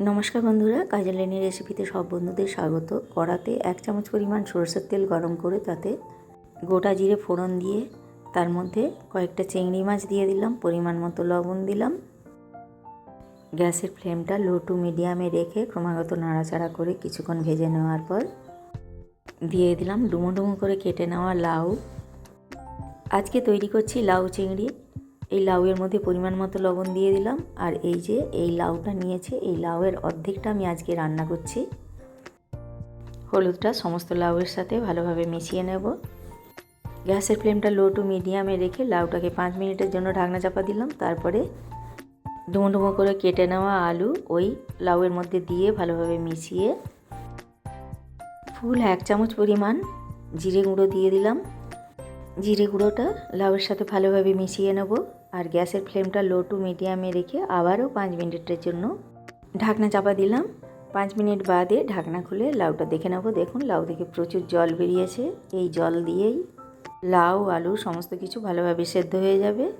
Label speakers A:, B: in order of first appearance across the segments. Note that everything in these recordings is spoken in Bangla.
A: নমস্কার বন্ধুরা কাজলেনি রেসিপিতে সব বন্ধুদের স্বাগত। কড়াতে এক চামচ পরিমাণ সরষের তেল গরম করে তাতে গোটা জিরে ফোড়ন দিয়ে, তার মধ্যে কয়েকটা চিংড়ি মাছ দিয়ে দিলাম, পরিমাণ মতো লবণ দিলাম। গ্যাসের ফ্লেমটা লো টু মিডিয়ামে রেখে ক্রমাগত নাড়াচাড়া করে কিছুক্ষণ ভেজে নেওয়ার পর দিয়ে দিলাম ডুমো ডুমো করে কেটে নেওয়া লাউ। আজকে তৈরি করছি লাউ চিংড়ি। এই লাউয়ের মধ্যে পরিমাণ মতো লবণ দিয়ে দিলাম। আর এই যে, এই লাউটা নিয়েছে, এই লাউয়ের অর্ধেকটা আমি আজকে রান্না করছি। হলুদটা সমস্ত লাউয়ের সাথে ভালোভাবে মিশিয়ে নেব। গ্যাসের ফ্লেমটা লো টু মিডিয়ামে রেখে লাউটাকে পাঁচ মিনিটের জন্য ঢাকনা চাপা দিলাম। তারপরে ডুমো ডুমো করে কেটে নেওয়া আলু ওই লাউয়ের মধ্যে দিয়ে ভালোভাবে মিশিয়ে, ফুল এক চামচ পরিমাণ জিরে গুঁড়ো দিয়ে দিলাম। জিরে গুঁড়োটা লাউয়ের সাথে ভালোভাবে মিশিয়ে নেব আর গ্যাসের ফ্লেমটা লো টু মিডিয়ামে রেখে আবারও পাঁচ মিনিটের জন্য ঢাকনা চাপা দিলাম। পাঁচ মিনিট বাদে ঢাকনা খুলে লাউটা দেখে নেব। দেখুন, লাউ থেকে প্রচুর জল বেরিয়েছে। এই জল দিয়েই লাউ, আলু সমস্ত কিছু ভালোভাবে সেদ্ধ হয়ে যাবে।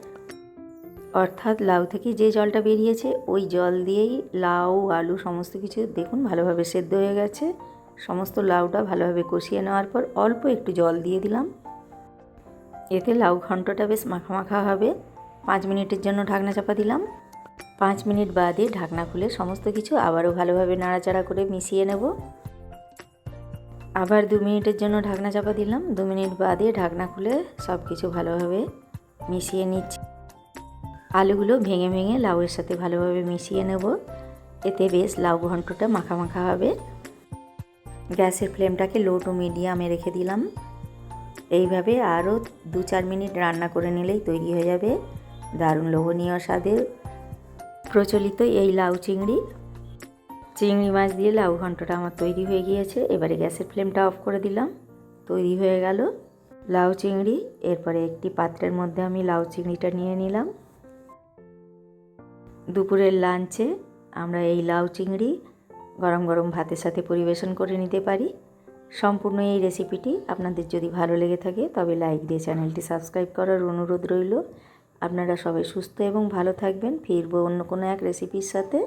A: অর্থাৎ লাউ থেকে যে জলটা বেরিয়েছে, ওই জল দিয়েই লাউ, আলু সমস্ত কিছু দেখুন ভালোভাবে সেদ্ধ হয়ে গেছে। সমস্ত লাউটা ভালোভাবে কষিয়ে নেওয়ার পর অল্প একটু জল দিয়ে দিলাম। এতে লাউ ঘন্টটা বেশ মাখা মাখা হবে। পাঁচ মিনিটের জন্য ঢাকনা চাপা দিলাম। পাঁচ মিনিট বাদে ঢাকনা খুলে সমস্ত কিছু আবারও ভালোভাবে নাড়াচাড়া করে মিশিয়ে নেব। আবার দু মিনিটের জন্য ঢাকনা চাপা দিলাম। দু মিনিট বাদে ঢাকনা খুলে সব কিছু ভালোভাবে মিশিয়ে নিচ্ছি। আলুগুলো ভেঙে ভেঙে লাউয়ের সাথে ভালোভাবে মিশিয়ে নেব। এতে বেশ লাউ ঘন্টটা মাখা মাখা হবে। গ্যাসের ফ্লেমটাকে লো টু মিডিয়ামে রেখে দিলাম। এইভাবে আরও দু চার মিনিট রান্না করে নিলেই তৈরি হয়ে যাবে। দারুণ লোভনীয় স্বাদের। প্রচলিত এই লাউ চিংড়ি। চিংড়ি মাছ দিয়ে লাউ ঘন্টটা আমার তৈরি হয়ে গিয়েছে। এবারে গ্যাসের ফ্লেমটা অফ করে দিলাম। তৈরি হয়ে গেল লাউ চিংড়ি। এরপরে একটি পাত্রের মধ্যে আমি লাউ চিংড়িটা নিয়ে নিলাম। দুপুরের লাঞ্চে আমরা এই লাউ চিংড়ি গরম গরম ভাতের সাথে পরিবেশন করে নিতে পারি। সম্পূর্ণ এই রেসিপিটি আপনাদের যদি ভালো লেগে থাকে, তবে লাইক দিয়ে চ্যানেলটি সাবস্ক্রাইব করার অনুরোধ রইল। আপনারা সবাই সুস্থ এবং ভালো থাকবেন। ফিরবো অন্য কোনো এক রেসিপির সাথে।